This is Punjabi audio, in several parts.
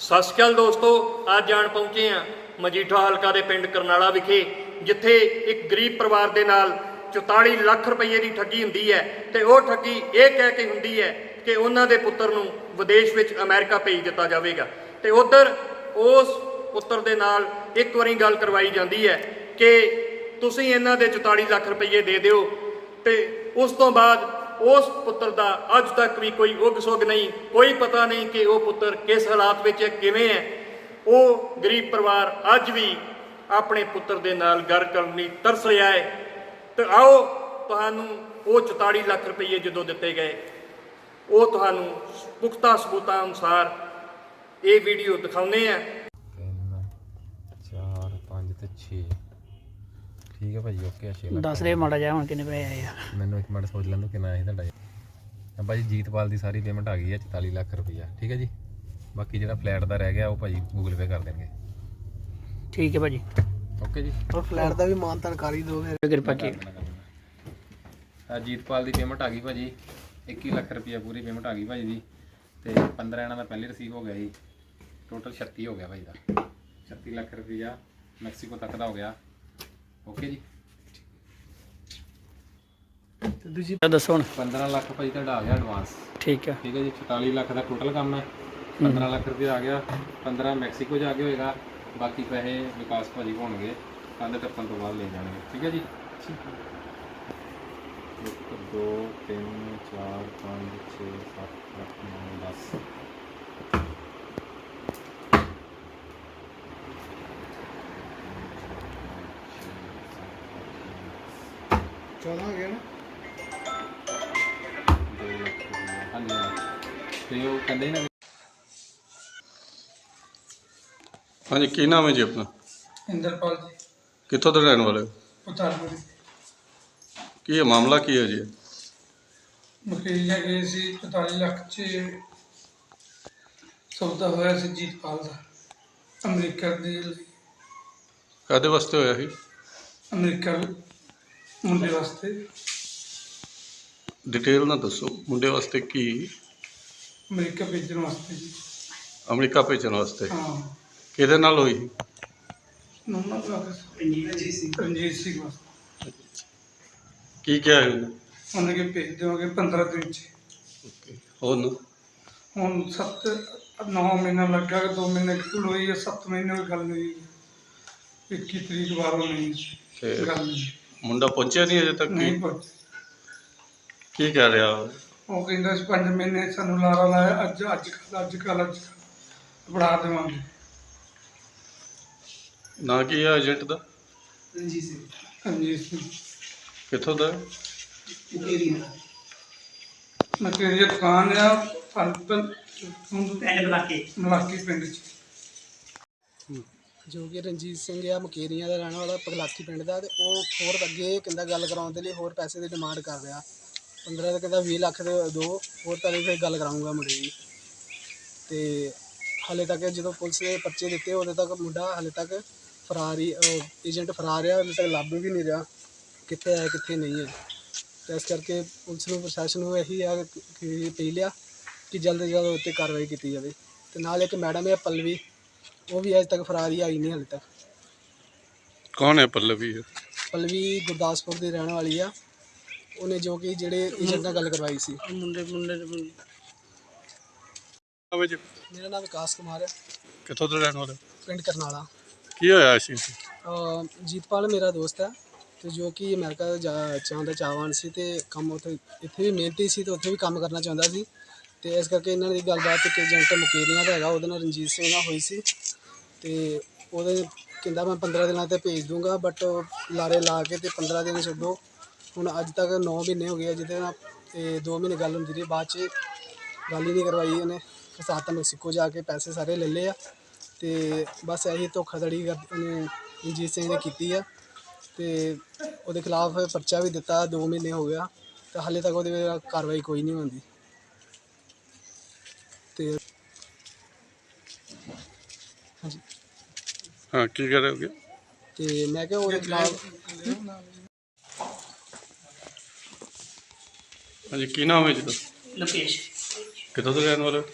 ਸਤਿ ਸ਼੍ਰੀ ਅਕਾਲ ਦੋਸਤੋ, ਅੱਜ ਜਾਣ ਪਹੁੰਚੇ ਆ ਮਜੀਠਾ ਹਲਕਾ ਦੇ ਪਿੰਡ ਕਰਨਾਲਾ ਵਿਖੇ, ਜਿੱਥੇ ਇੱਕ ਗਰੀਬ ਪਰਿਵਾਰ ਦੇ ਨਾਲ 44 ਲੱਖ ਰੁਪਏ ਦੀ ਠੱਗੀ ਹੁੰਦੀ ਹੈ ਤੇ ਉਹ ਠੱਗੀ ਇਹ ਕਹਿ ਕੇ ਹੁੰਦੀ ਹੈ ਕਿ ਉਹਨਾਂ ਦੇ ਪੁੱਤਰ ਨੂੰ ਵਿਦੇਸ਼ ਵਿੱਚ ਅਮਰੀਕਾ ਭੇਜ ਦਿੱਤਾ ਜਾਵੇਗਾ। ਤੇ ਉਧਰ ਉਸ ਪੁੱਤਰ ਦੇ ਨਾਲ ਇੱਕ ਵਾਰੀ ਗੱਲ ਕਰਵਾਈ ਜਾਂਦੀ ਹੈ ਕਿ ਤੁਸੀਂ ਇਹਨਾਂ ਦੇ 44 ਲੱਖ ਰੁਪਏ ਦੇ ਦਿਓ ਤੇ ਉਸ ਤੋਂ ਬਾਅਦ ਉਸ ਪੁੱਤਰ ਦਾ ਅੱਜ ਤੱਕ ਵੀ ਕੋਈ ਉਗ ਸੁਗ ਨਹੀਂ, ਕੋਈ ਪਤਾ ਨਹੀਂ ਕਿ ਉਹ ਪੁੱਤਰ ਕਿਸ ਹਾਲਾਤ ਵਿੱਚ ਹੈ ਕਿਵੇਂ ਹੈ। ਉਹ ਗਰੀਬ ਪਰਿਵਾਰ ਅੱਜ ਵੀ ਆਪਣੇ ਪੁੱਤਰ ਦੇ ਨਾਲ ਗੱਲ ਕਰਨ ਲਈ ਤਰਸ ਰਿਹਾ ਹੈ। ਤੇ ਆਓ, ਤੁਹਾਨੂੰ ਉਹ 44 ਲੱਖ ਰੁਪਏ ਜਦੋਂ ਦਿੱਤੇ ਗਏ, ਉਹ ਤੁਹਾਨੂੰ ਪੁਖਤਾ ਸਬੂਤਾਂ ਅਨੁਸਾਰ ਇਹ ਵੀਡੀਓ ਦਿਖਾਉਂਦੇ ਆ ਤਿੰਨ ਚਾਰ ਪੰਜ ਤੇ 6 ਹੈ ਭਾਜੀ ਓਕੇ 6 ਲੱਖ ਦੱਸ ਦੇ ਮਾੜਾ ਜਿਹਾ ਹੁਣ ਕਿੰਨੇ ਪੈਸੇ ਆਏ ਆ। ਮੈਨੂੰ ਇੱਕ ਮਿੰਟ ਸੋਚ ਲੈਣ ਦਿਓ ਕਿੰਨਾ ਹੈ ਤੁਹਾਡਾ ਤਾਂ ਭਾਜੀ ਜੀਤਪਾਲ ਦੀ ਸਾਰੀ ਪੇਮੈਂਟ ਆ ਗਈ ਹੈ 44 ਲੱਖ ਰੁਪਈਆ। ਠੀਕ ਹੈ ਜੀ? ਬਾਕੀ ਜਿਹੜਾ ਫਲੈਟ ਦਾ ਰਹਿ ਗਿਆ ਉਹ ਭਾਜੀ ਗੂਗਲ ਪੇ ਕਰ ਦੇਣਗੇ। ਠੀਕ ਹੈ ਭਾਜੀ। ਓਕੇ ਜੀ? ਔਰ ਫਲੈਟ ਦਾ ਵੀ ਮਾਨਤਨ ਕਰ ਹੀ ਦੋਗੇ। ਕਿਰਪਾ ਕੀ ਆ ਜੀਤਪਾਲ ਦੀ ਪੇਮੈਂਟ ਆ ਗਈ ਭਾਜੀ। 21 ਲੱਖ ਰੁਪਈਆ ਪੂਰੀ ਪੇਮੈਂਟ ਆ ਗਈ ਭਾਜੀ ਦੀ। ਤੇ 15 ਇਹਨਾਂ ਦਾ ਪਹਿਲੇ ਰਿਸੀਵ ਹੋ ਗਿਆ ਜੀ। ਟੋਟਲ 36 ਹੋ ਗਿਆ ਭਾਈ ਦਾ। 36 ਲੱਖ ਰੁਪਈਆ ਮੈਕਸੀਕੋ ਤੱਕ ਦਾ ਹੋ ਗਿਆ। ਓਕੇ ਜੀ। ਤੁਸੀਂ ਦੱਸੋ ਹੁਣ। 15 ਲੱਖ ਭਾਜੀ ਤੁਹਾਡਾ ਆ ਗਿਆ ਐਡਵਾਂਸ ਠੀਕ ਹੈ ਠੀਕ ਹੈ ਜੀ 44 ਲੱਖ ਦਾ ਟੋਟਲ ਕੰਮ ਹੈ। 15 ਲੱਖ ਰੁਪਏ ਆ ਗਿਆ। 15 ਮੈਕਸੀਕੋ ਜਾ ਕੇ ਹੋਏਗਾ। ਬਾਕੀ ਪੈਸੇ ਵਿਕਾਸ ਭਾਜੀ ਹੋਣਗੇ। ਕੰਧ ਟੱਪਣ ਤੋਂ ਬਾਅਦ ਲੈ ਜਾਣਗੇ। ਠੀਕ ਹੈ ਜੀ? 1 2 3 4 5 6 7 8 9 10 14 ਹੋ ਗਿਆ ਨਾ। ਹਾਂਜੀ ਤੇ ਉਹ ਕਹਿੰਦੇ ਨਾ ਹਾਂਜੀ ਕੀ ਨਾਮ ਹੈ ਜੀ ਆਪਣਾ? ਇੰਦਰਪਾਲ ਜੀ। ਕਿੱਥੋਂ ਦੇ ਰਹਿਣ ਵਾਲੇ ਹੋ? ਪਤਾਲਪੁਰ ਕੀ ਇਹ ਮਾਮਲਾ ਕੀ ਹੈ ਜੀ? ਮਕੇਰੀਆ ਗਏ ਸੀ 45 ਲੱਖ ਚ ਸੌਦਾ ਹੋਇਆ ਸੀ ਜੀਤਪਾਲ ਦਾ ਅਮਰੀਕਾ ਦੇ ਲਈ। ਕਾਦੇ ਵਾਸਤੇ ਹੋਇਆ ਸੀ? ਅਮਰੀਕਾ ਮੁੰਡੇ ਵਾਸਤੇ। ਡਿਟੇਲ ਨਾਲ ਦੱਸੋ ਮੁੰਡੇ ਵਾਸਤੇ ਕੀ? ਅਮਰੀਕਾ ਭੇਜਣ ਵਾਸਤੇ ਜੀ। ਅਮਰੀਕਾ ਭੇਜਣ ਵਾਸਤੇ? ਹਾਂ। ਕਿਹਦੇ ਨਾਲ ਹੋਈ? ਨੰਨਾ ਦਾ ਰਣਜੀਤ ਸਿੰਘ ਰਣਜੀਤ ਸਿੰਘ ਵਾਸਤੇ। ਕੀ ਕਿਹਾ ਹੈ? ਉਹਨੇ ਉਹਨੇ ਕਿ ਭੇਜ ਦਿਓਗੇ 15 ਦਿਨ ਚ। ਹੁਣ? ਹੁਣ 7 9 ਮਹੀਨਾ ਲੱਗਾ 2 ਮਹੀਨੇ ਕਿਉਂ ਹੋਈ ਹੈ 7 ਮਹੀਨੇ ਦੀ ਗੱਲ ਨਹੀਂ ਹੋਈ 21 ਤਰੀਕ 12 ਮਹੀਨੇ ਤੇ ਗੱਲ ਨਹੀਂ ਮੁੰਡਾ ਪਹੁੰਚਿਆ ਨਹੀਂ ਅਜੇ ਤੱਕ? ਨਹੀਂ ਕੀ ਪਹੁੰਚੀ ਕੀ ਕਹਿ ਰਿਹਾ? ਉਹ? ਉਹ ਕਹਿੰਦਾ ਸੀ ਪੰਜ ਮਹੀਨੇ ਸਾਨੂੰ ਲਾਰਾ ਲਾਇਆ ਅੱਜ ਅੱਜ ਕੱਲ ਅੱਜ ਕੱਲ ਅੱਜ ਕੱਲ੍ਹ ਬਣਾ ਦੇਵਾਂਗੇ। ਨਾਂ ਕੀ ਹੈ ਏਜੰਟ ਦਾ? ਰਣਜੀਤ ਸਿੰਘ। ਕਿੱਥੋਂ ਦਾ? ਮੈਂ ਤੇਰੀ ਦੁਕਾਨ ਆ ਫਲਪਲ ਪਿੰਡ ਮਲਾਕੀ। ਮਲਾਕੀ ਪਿੰਡ ਚ। ਜੋ ਕਿ ਰਣਜੀਤ ਸਿੰਘ ਆ, ਮਕੇਰੀਆਂ ਦਾ ਰਹਿਣ ਵਾਲਾ ਪਗਲਾਕੀ ਪਿੰਡ ਦਾ ਤੇ ਉਹ ਹੋਰ ਅੱਗੇ ਕਹਿੰਦਾ ਗੱਲ ਕਰਾਉਣ ਦੇ ਲਈ ਹੋਰ ਪੈਸੇ ਦੀ ਡਿਮਾਂਡ ਕਰ ਰਿਹਾ। 15 ਦਾ ਕਹਿੰਦਾ 20 ਲੱਖ ਦੇ ਦੋ, ਹੋਰ ਤਾਂ ਫਿਰ ਗੱਲ ਕਰਾਉਂਗਾ ਮੁੰਡੇ ਦੀ। ਤੇ ਹਾਲੇ ਤੱਕ ਜਦੋਂ ਪੁਲਿਸ ਨੇ ਪਰਚੇ ਦਿੱਤੇ ਉਦੋਂ ਤੱਕ ਮੁੰਡਾ ਹਾਲੇ ਤੱਕ ਫਰਾਰ ਹੀ ਏਜੰਟ ਫਰਾਰ ਰਿਹਾ ਹਾਲੇ ਤੱਕ ਲੱਭ ਵੀ ਨਹੀਂ ਰਿਹਾ, ਕਿੱਥੇ ਹੈ, ਕਿੱਥੇ ਨਹੀਂ ਹੈ। ਤੇ ਇਸ ਕਰਕੇ ਪੁਲਿਸ ਨੂੰ ਪ੍ਰਸ਼ਾਸਨ ਨੂੰ ਇਹੀ ਆ ਕਿ ਪੀ ਲਿਆ ਕਿ ਜਲਦ ਤੋਂ ਜਲਦ ਉੱਤੇ ਕਾਰਵਾਈ ਕੀਤੀ ਜਾਵੇ। ਤੇ ਨਾਲ ਇੱਕ ਮੈਡਮ ਹੈ ਪਲਵੀ ਉਹ ਵੀ ਅਜੇ ਤੱਕ ਫਰਾਰ ਹੀ ਆਈ ਨਹੀਂ ਹਾਲੇ ਤੱਕ। ਕੌਣ ਹੈ ਪੱਲਵੀ? ਇਹ? ਪਲਵੀ ਗੁਰਦਾਸਪੁਰ ਦੀ ਰਹਿਣ ਵਾਲੀ ਆ। ਉਹਨੇ ਜੋ ਕਿ ਜਿਹੜੇ ਏਜੰਟ ਨਾਲ ਗੱਲ ਕਰਵਾਈ ਸੀ। ਮੁੰਡੇ ਮੁੰਡੇ ਜੀ ਮੇਰਾ ਨਾਮ ਵਿਕਾਸ ਕੁਮਾਰ ਹੈ। ਕਿੱਥੋਂ ਦੇ ਰਹਿਣ ਵਾਲੇ? ਪਿੰਡ ਕਰਨਾਲਾ। ਕੀ ਹੋਇਆ ਸੀ? ਅਹ ਜੀਤਪਾਲ ਮੇਰਾ ਦੋਸਤ ਹੈ ਤੇ ਜੋ ਕਿ ਅਮਰੀਕਾ ਦਾ ਜਾ- ਜਾਣ ਦਾ ਚਾਹਵਾਨ ਸੀ ਤੇ ਕੰਮ ਉੱਥੇ ਇੱਥੇ ਵੀ ਮਿਹਨਤੀ ਸੀ ਤੇ ਉੱਥੇ ਵੀ ਕੰਮ ਕਰਨਾ ਚਾਹੁੰਦਾ ਸੀ। ਤੇ ਇਸ ਕਰਕੇ ਇਹਨਾਂ ਦੀ ਗੱਲਬਾਤ ਇੱਕ ਏਜੰਟ ਮੁਕੇਰੀਆਂ ਦਾ ਹੈਗਾ, ਉਹਦੇ ਨਾਲ ਰਣਜੀਤ ਸਿੰਘ ਨਾਲ ਹੋਈ ਸੀ ਤੇ ਉਹਦੇ ਕਹਿੰਦਾ ਮੈਂ 15 ਦਿਨਾਂ ਤੇ ਭੇਜ ਦੂੰਗਾ ਬਟ ਲਾਰੇ ਲਾ ਕੇ ਤੇ 15 ਦਿਨ ਛੱਡੋ। ਹੁਣ ਅੱਜ ਤੱਕ 9 ਮਹੀਨੇ ਹੋ ਗਏ ਆ, ਜਿਹਦੇ ਨਾਲ ਤੇ 2 ਮਹੀਨੇ ਗੱਲ ਹੁੰਦੀ ਰਹੀ, ਬਾਅਦ ਚ ਗੱਲ ਹੀ ਨਹੀਂ ਕਰਵਾਈ ਇਹਨੇ ਫਸਾਤਾ ਮੈਕਸੀਕੋ ਜਾ ਕੇ ਪੈਸੇ ਸਾਰੇ ਲੈ ਲਏ ਆ ਤੇ ਬਸ ਇਹੀ ਧੋਖਾਧੜੀ ਕਰ ਉਹਨੇ ਰਣਜੀਤ ਸਿੰਘ ਨੇ ਕੀਤੀ ਆ ਤੇ ਉਹਦੇ ਖਿਲਾਫ ਪਰਚਾ ਵੀ ਦਿੱਤਾ 2 ਮਹੀਨੇ ਹੋ ਗਿਆ। ਤੇ ਹਾਲੇ ਤੱਕ ਉਹਦੇ ਤੇ ਕਾਰਵਾਈ ਕੋਈ ਨਹੀਂ ਹੁੰਦੀ ਤੇ ਹਾਂਜੀ ਹਾਂ ਕੀ ਹੋਗੇ ਤੇ ਮੈਂ ਕਿਹਾ ਉਹਦੇ ਖਿਲਾਫ ਹਾਂਜੀ ਕੀ ਨਾਮ ਹੈ ਜੀ ਦਾ? ਲੋਕੇਸ਼। ਕਿੱਥੋਂ ਦੇ ਰਹਿਣ ਵਾਲੇ ਹੋ?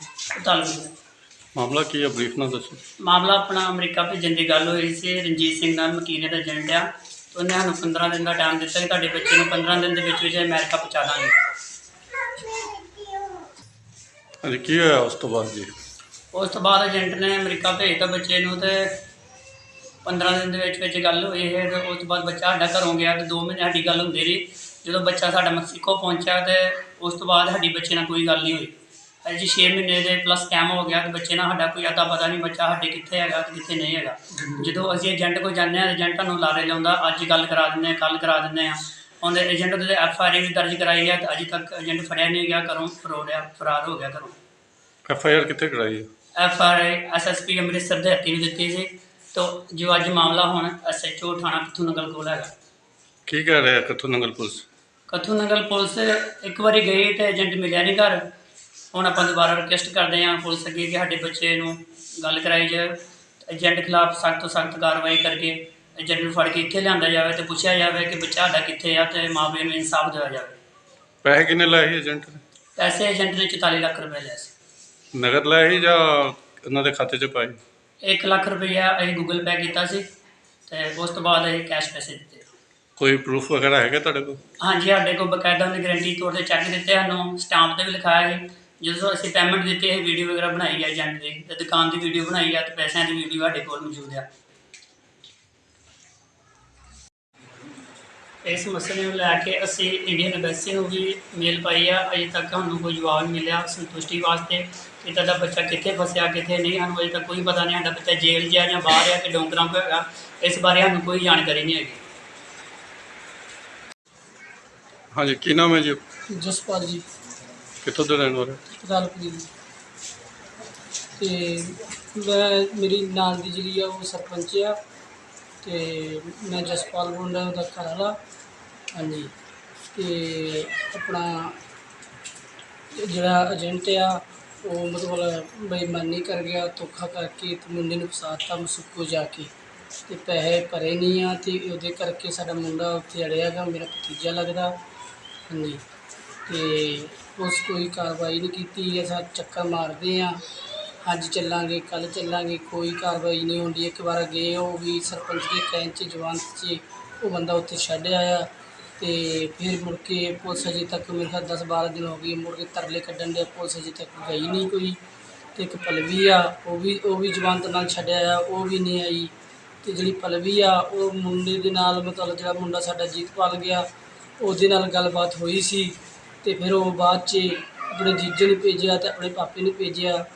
ਮਾਮਲਾ ਕੀ ਹੈ? ਬਰੀਫ ਨਾਲ ਦੱਸੋ। ਮਾਮਲਾ ਆਪਣਾ ਅਮਰੀਕਾ ਭੇਜਣ ਦੀ ਗੱਲ ਹੋਈ ਸੀ। ਰਣਜੀਤ ਸਿੰਘ ਨਾਲ ਮਕੀਨੇ ਦਾ ਏਜੰਟ ਆ ਤੇ ਉਹਨੇ ਸਾਨੂੰ 15 ਦਿਨ ਦਾ ਟਾਈਮ ਦਿੱਤਾ ਕਿ ਤੁਹਾਡੇ ਬੱਚੇ ਨੂੰ 15 ਦਿਨ ਦੇ ਵਿੱਚ ਵਿੱਚ ਅਮਰੀਕਾ ਪਹੁੰਚਾ ਦਾਂਗੇ। ਹਾਂਜੀ ਕੀ ਹੋਇਆ ਉਸ ਤੋਂ ਬਾਅਦ ਜੀ? ਉਸ ਤੋਂ ਬਾਅਦ ਏਜੰਟ ਨੇ ਅਮਰੀਕਾ ਭੇਜਤਾ ਬੱਚੇ ਨੂੰ ਤੇ 15 ਦਿਨ ਦੇ ਵਿੱਚ ਵਿੱਚ ਗੱਲ ਹੋਈ ਹੈ ਤੇ ਉਸ ਤੋਂ ਬਾਅਦ ਬੱਚਾ ਸਾਡਾ ਘਰੋਂ ਗਿਆ ਤੇ 2 ਮਹੀਨੇ ਸਾਡੀ ਗੱਲ ਹੁੰਦੀ ਰਹੀ। ਜਦੋਂ ਬੱਚਾ ਸਾਡਾ ਮੈਕਸੀਕੋ ਪਹੁੰਚਿਆ ਤੇ ਉਸ ਤੋਂ ਬਾਅਦ ਸਾਡੀ ਬੱਚੇ ਨਾਲ ਕੋਈ ਗੱਲ ਨਹੀਂ ਹੋਈ। ਅਜੇ 6 ਮਹੀਨੇ ਦੇ ਪਲੱਸ ਟਾਈਮ ਹੋ ਗਿਆ ਤੇ ਬੱਚੇ ਨਾਲ ਸਾਡਾ ਕੋਈ ਅਤਾ ਪਤਾ ਨਹੀਂ ਬੱਚਾ ਸਾਡੇ ਕਿੱਥੇ ਹੈਗਾ ਤੇ ਕਿੱਥੇ ਨਹੀਂ ਹੈਗਾ। ਜਦੋਂ ਅਸੀਂ ਏਜੰਟ ਕੋਲ ਜਾਂਦੇ ਹਾਂ ਏਜੰਟ ਸਾਨੂੰ ਲਾਰੇ ਲਾਉਂਦਾ ਅੱਜ ਗੱਲ ਕਰਾ ਦਿੰਦੇ ਆ ਕੱਲ ਕਰਾ ਦਿੰਦੇ ਆ ਉਹਦੇ ਏਜੰਟ ਦੇ ਐਫ ਆਈ ਆਰ ਵੀ ਦਰਜ ਕਰਾਈ ਹੈ ਤੇ ਅਜੇ ਤੱਕ ਏਜੰਟ ਫੜਿਆ ਨਹੀਂ ਗਿਆ ਘਰੋਂ ਫਰੋੜਿਆ ਫਰਾਰ ਹੋ ਗਿਆ ਘਰੋਂ। ਐਫ ਆਈ ਆਰ ਕਿੱਥੇ ਕਰਾਈ ਹੈ F R I S S P Amritsar ਦੇ ਹੱਥੀ ਨੂੰ ਦਿੱਤੀ ਸੀ। ਤੋ ਜੋ ਅੱਜ ਮਾਮਲਾ ਹੁਣ ਐਸ ਐਚ ਓ ਥਾਣਾ ਕਥੂ ਨਗਰ ਕੋਲ ਹੈਗਾ। ਕੀ ਕਹਿ ਰਿਹਾ ਕਿੱਥੋਂ ਨੰਗਲ ਪੁਲਿਸ? ਕਥੂ ਨਗਰ ਪੁਲਿਸ ਇੱਕ ਵਾਰੀ ਗਈ ਤੇ ਏਜੰਟ ਮਿਲਿਆ ਨਹੀਂ ਘਰ। ਹੁਣ ਆਪਾਂ ਦੁਬਾਰਾ ਰਿਕੁਐਸਟ ਕਰਦੇ ਹਾਂ ਪੁਲਿਸ ਅੱਗੇ ਕਿ ਸਾਡੇ ਬੱਚੇ ਨੂੰ ਗੱਲ ਕਰਾਈ ਜਾਏ ਏਜੰਟ ਖਿਲਾਫ ਸਖਤ ਤੋਂ ਸਖਤ ਕਾਰਵਾਈ ਕਰਕੇ ਏਜੰਟ ਨੂੰ ਫੜ ਕੇ ਇੱਥੇ ਲਿਆਂਦਾ ਜਾਵੇ ਤੇ ਪੁੱਛਿਆ ਜਾਵੇ ਕਿ ਬੱਚਾ ਸਾਡਾ ਕਿੱਥੇ ਆ ਤੇ ਮਾਪੇ ਨੂੰ ਇਨਸਾਫ ਦਿਵਾਇਆ ਜਾਵੇ। ਪੈਸੇ ਕਿੰਨੇ ਲਏ ਸੀ ਏਜੰਟ ਨੇ? ਪੈਸੇ ਏਜੰਟ ਨੇ 44 ਲੱਖ ਰੁਪਏ ਲਏ ਸੀ। ਨਗਦ ਲਏ ਸੀ ਜਾਂ ਉਹਨਾਂ ਦੇ ਖਾਤੇ 'ਚ ਪਾਏ? 1 ਲੱਖ ਰੁਪਈਆ ਅਸੀਂ ਗੂਗਲ ਪੇ ਕੀਤਾ ਸੀ ਤੇ ਉਸ ਤੋਂ ਬਾਅਦ ਅਸੀਂ ਕੈਸ਼ ਪੈਸੇ ਦਿੱਤੇ। ਕੋਈ ਪ੍ਰੂਫ ਵਗੈਰਾ ਹੈਗਾ ਤੁਹਾਡੇ ਕੋਲ? ਹਾਂਜੀ ਸਾਡੇ ਕੋਲ ਬਕਾਇਦਾ ਉਹਨੇ ਗਰੰਟੀ ਤੌਰ ਤੇ ਚੈੱਕ ਦਿੱਤੇ ਸਾਨੂੰ ਸਟਾਂਪ ਤੇ ਵੀ ਲਿਖਾਇਆ ਸੀ। ਜਦੋਂ ਅਸੀਂ ਪੇਮੈਂਟ ਦਿੱਤੀ ਹੈ ਵੀਡੀਓ ਵਗੈਰਾ ਬਣਾਈ ਹੈ ਏਜੰਟ ਦੀ ਤੇ ਦੁਕਾਨ ਦੀ ਵੀਡੀਓ ਬਣਾਈ ਹੈ ਤੇ ਪੈਸਿਆਂ ਦੀ ਵੀਡੀਓ ਸਾਡੇ ਕੋਲ ਮੌਜੂਦ ਹੈ ਇਸ ਮਸਲੇ ਨੂੰ ਲੈ ਕੇ ਅਸੀਂ ਇੰਡੀਅਨ ਐਮਬੈਸੀ ਨੂੰ ਵੀ ਮੇਲ ਪਾਈ ਆ। ਅਜੇ ਤੱਕ ਸਾਨੂੰ ਕੋਈ ਜਵਾਬ ਨਹੀਂ ਮਿਲਿਆ ਸੰਤੁਸ਼ਟੀ ਵਾਸਤੇ ਕਿ ਤੁਹਾਡਾ ਬੱਚਾ ਕਿੱਥੇ ਫਸਿਆ ਕਿੱਥੇ ਨਹੀਂ। ਸਾਨੂੰ ਅਜੇ ਤੱਕ ਕੋਈ ਪਤਾ ਨਹੀਂ ਸਾਡਾ ਬੱਚਾ ਜੇਲ੍ਹ 'ਚ ਆ ਜਾਂ ਬਾਹਰ ਆ ਕਿ ਡੋਂਗਰਾਂ ਕੋਲ ਹੈਗਾ। ਇਸ ਬਾਰੇ ਸਾਨੂੰ ਕੋਈ ਜਾਣਕਾਰੀ ਨਹੀਂ ਹੈਗੀ। ਹਾਂਜੀ ਕੀ ਨਾਮ ਹੈ ਜੀ? ਜਸਪਾਲ ਜੀ। ਕਿੱਥੋਂ ਦੇ ਰਹਿਣ ਵਾਲੇ? ਪਤਾਲਪੁਰੀ ਦੀ ਤੇ ਮੈਂ ਮੇਰੀ ਨਾਲ ਦੀ ਜਿਹੜੀ ਆ ਉਹ ਸਰਪੰਚ ਆ। ਤੇ ਮੈਂ ਜਸਪਾਲ ਬੋਲਦਾ ਉਹਦਾ ਘਰ ਵਾਲਾ। ਹਾਂਜੀ। ਤੇ ਆਪਣਾ ਜਿਹੜਾ ਏਜੰਟ ਆ, ਉਹ ਮਤਲਬ ਬੇਈਮਾਨੀ ਕਰ ਗਿਆ, ਧੋਖਾ ਕਰਕੇ ਤੇ ਮੁੰਡੇ ਨੂੰ ਫਸਾਤਾ ਮਸੂਕੋ ਜਾ ਕੇ। ਤੇ ਪੈਸੇ ਭਰੇ ਨਹੀਂ ਆ ਤੇ ਉਹਦੇ ਕਰਕੇ ਸਾਡਾ ਮੁੰਡਾ ਉੱਥੇ ਅੜਿਆ ਗਾ, ਮੇਰਾ ਭਤੀਜਾ ਲੱਗਦਾ। ਹਾਂਜੀ। ਤੇ ਉਸ ਕੋਈ ਕਾਰਵਾਈ ਨਹੀਂ ਕੀਤੀ ਅਸਾਂ ਚੱਕਰ ਮਾਰਦੇ ਆ। ਅੱਜ ਚੱਲਾਂਗੇ ਕੱਲ ਚੱਲਾਂਗੇ, ਕੋਈ ਕਾਰਵਾਈ ਨਹੀਂ ਹੁੰਦੀ। ਇੱਕ ਵਾਰ ਗਏ ਉਹ ਵੀ ਸਰਪੰਚ ਦੇ ਕਹਿਣ 'ਚ, ਜਵਾਨ 'ਚ ਉਹ ਬੰਦਾ ਉੱਥੇ ਛੱਡ ਆਇਆ ਤੇ ਫਿਰ ਮੁੜ ਕੇ ਪੁਲਿਸ ਅਜੇ ਤੱਕ ਮੇਰੇ ਖਿਆਲ 10 12 ਦਿਨ ਹੋ ਗਏ, ਮੁੜ ਕੇ ਤਰਲੇ ਕੱਢਣ ਦੇ ਪੁਲਿਸ ਅਜੇ ਤੱਕ ਗਈ ਨਹੀਂ ਕੋਈ। ਤੇ ਇੱਕ ਪਲਵੀ ਆ, ਉਹ ਵੀ ਉਹ ਵੀ ਜਵਾਨਤ ਨਾਲ ਛੱਡਿਆ ਆ ਉਹ ਵੀ ਨਹੀਂ ਆਈ। ਤੇ ਜਿਹੜੀ ਪਲਵੀ ਆ, ਉਹ ਮੁੰਡੇ ਦੇ ਨਾਲ ਮਤਲਬ ਜਿਹੜਾ ਮੁੰਡਾ ਸਾਡਾ ਜੀਤਪਾਲ ਗਿਆ, ਉਹਦੇ ਨਾਲ ਗੱਲਬਾਤ ਹੋਈ ਸੀ। ਤੇ ਫਿਰ ਉਹ ਬਾਅਦ 'ਚ ਆਪਣੇ ਜੀਜੇ ਨੂੰ ਭੇਜਿਆ ਤੇ ਆਪਣੇ ਪਾਪੇ ਨੂੰ ਭੇਜਿਆ।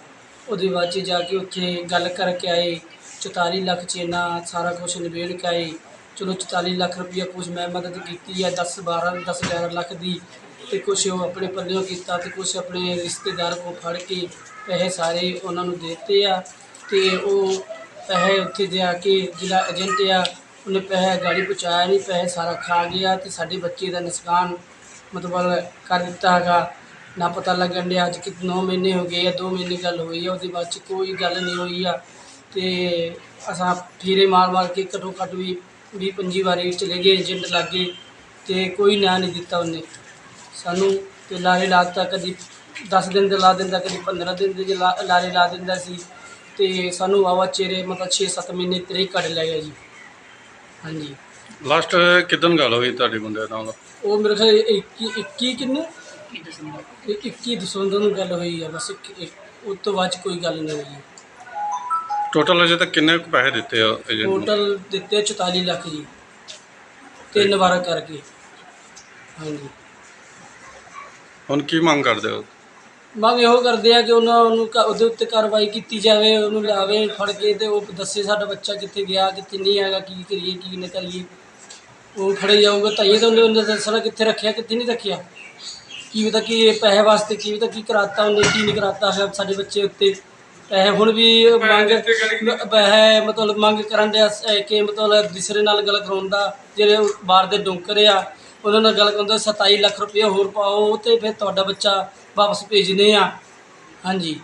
ਉਹਦੇ ਬਾਅਦ 'ਚ ਜਾ ਕੇ ਉੱਥੇ ਗੱਲ ਕਰਕੇ ਆਏ 44 ਲੱਖ 'ਚ ਇਹਨਾਂ ਸਾਰਾ ਕੁਝ ਨਿਬੇੜ ਕੇ ਆਏ। ਚਲੋ 44 ਲੱਖ ਰੁਪਈਆ ਕੁਝ ਮੈਂ ਮਦਦ ਕੀਤੀ ਹੈ 10 12 10 11 ਲੱਖ ਦੀ ਤੇ ਕੁਝ ਉਹ ਆਪਣੇ ਪੱਲਿਓਂ ਕੀਤਾ ਤੇ ਕੁਝ ਆਪਣੇ ਰਿਸ਼ਤੇਦਾਰ ਕੋ ਫੜ ਕੇ ਪੈਸੇ ਸਾਰੇ ਉਹਨਾਂ ਨੂੰ ਦੇ ਦਿੱਤੇ ਆ ਤੇ ਉਹ ਪੈਸੇ ਉੱਥੇ ਜਾ ਕੇ ਜਿਹੜਾ ਏਜੰਟ ਆ, ਉਹਨੇ ਪੈਸੇ ਗਾੜੀ ਪਹੁੰਚਾਇਆ ਨਹੀਂ ਪੈਸੇ ਸਾਰਾ ਖਾ ਗਿਆ ਤੇ ਸਾਡੇ ਬੱਚੇ ਦਾ ਨੁਕਸਾਨ ਮਤਲਬ ਕਰ ਦਿੱਤਾ ਹੈਗਾ। ਨਾ ਪਤਾ ਲੱਗਣ ਡਿਆ ਅੱਜ ਕਿ 9 ਮਹੀਨੇ ਹੋ ਗਏ ਆ 2 ਮਹੀਨੇ ਗੱਲ ਹੋਈ ਆ ਉਹਦੇ ਬਾਅਦ ਚ ਕੋਈ ਗੱਲ ਨਹੀਂ ਹੋਈ ਆ। ਤੇ ਅਸਾਂ ਫੀਰੇ ਮਾਰ ਮਾਰ ਕੇ ਘੱਟੋ ਘੱਟ ਵੀ 20 25 ਵਾਰੀ ਚਲੇ ਗਏ ਏਜੰਟ ਲਾਗੇ ਤੇ ਕੋਈ ਨਿਆਂ ਨਹੀਂ ਦਿੱਤਾ ਉਹਨੇ। ਸਾਨੂੰ ਤੇ ਲਾਰੇ ਲਾਤਾ ਕਦੀ 10 ਦਿਨ ਦੇ ਲਾ ਦਿੰਦਾ ਕਦੀ 15 ਦਿਨ ਦੇ ਲਾ- ਲਾਰੇ ਲਾ ਦਿੰਦਾ ਸੀ। ਤੇ ਸਾਨੂੰ ਆਵਾ ਚਿਹਰੇ ਮਤਲਬ 6-7 ਮਹੀਨੇ ਤਰੇ ਕੱਢ ਲਿਆ ਗਿਆ ਜੀ। ਹਾਂਜੀ। ਲਾਸਟ ਕਿਦਨ ਗੱਲ ਹੋਈ ਤੁਹਾਡੇ ਮੁੰਡੇ ਨਾਲ? ਉਹ ਮੇਰੇ ਖਿਆਲ 21 21 ਕਿੰਨੇ? ਕੀ ਇਹ 21 ਦਸੰਬਰ ਨੂੰ ਗੱਲ ਹੋਈ ਆ ਬਸ ਇੱਕ- ਇੱਕ- ਉਸ ਤੋਂ ਬਾਅਦ 'ਚ ਕੋਈ ਗੱਲ ਨਹੀਂ ਹੋਈ। ਟੋਟਲ ਅਜੇ ਤੱਕ ਕਿੰਨੇ ਕੁ ਪੈਸੇ ਦਿੱਤੇ ਆ ਏਜੰਟ ਨੂੰ? ਟੋਟਲ ਦਿੱਤੇ 44 ਲੱਖ ਜੀ। ਤਿੰਨ ਵਾਰ ਕਰਕੇ। ਹਾਂਜੀ। ਹੁਣ ਕੀ ਮੰਗ ਕਰਦੇ ਹੋ? ਮੰਗ ਇਹੋ ਕਰਦੇ ਆ ਕਿ ਉਹਨਾਂ ਨੂੰ ਕ- ਉਹਦੇ ਉੱਤੇ ਕਾਰਵਾਈ ਕੀਤੀ ਜਾਵੇ ਉਹਨੂੰ ਲਿਆਵੇ ਫੜ ਕੇ ਤੇ ਉਹ ਦੱਸੇ ਸਾਡਾ ਬੱਚਾ ਕਿੱਥੇ ਗਿਆ ਕਿੱਥੇ ਨਹੀਂ ਹੈਗਾ ਕੀ ਕਰੀਏ ਕੀ ਨਾ ਕਰੀਏ। ਉਹ ਫੜੇ ਜਾਊਗਾ ਤਾਂ ਇਹ ਤਾਂ ਉਹਨੇ ਉਹਨੇ ਦੱਸਣਾ ਕਿੱਥੇ ਰੱਖਿਆ ਕਿੱਥੇ ਨਹੀਂ ਰੱਖਿਆ। ਕੀ ਪਤਾ ਕੀ ਪੈਸੇ ਵਾਸਤੇ ਕੀ ਪਤਾ ਕੀ ਕਰਾਤਾ ਉਹਨੇ ਕੀ ਨਹੀਂ ਕਰਾਤਾ ਹੈ ਸਾਡੇ ਬੱਚੇ ਉੱਤੇ। ਪੈਸੇ ਹੁਣ ਵੀ ਮੰਗ ਪੈਸੇ ਮਤਲਬ ਮੰਗ ਕਰਨ ਦੇ ਕਿ ਮਤਲਬ ਦੂਸਰੇ ਨਾਲ ਗੱਲ ਕਰਾਉਣ ਦਾ ਜਿਹੜੇ ਬਾਹਰ ਦੇ ਡੋਂਕਰ ਆ ਉਹਨਾਂ ਨਾਲ ਗੱਲ ਕਰਾਉਂਦਾ 27 ਲੱਖ ਰੁਪਏ ਹੋਰ ਪਾਓ ਤੇ ਫਿਰ ਤੁਹਾਡਾ ਬੱਚਾ ਵਾਪਸ ਭੇਜਨੇ ਆ। ਹਾਂਜੀ।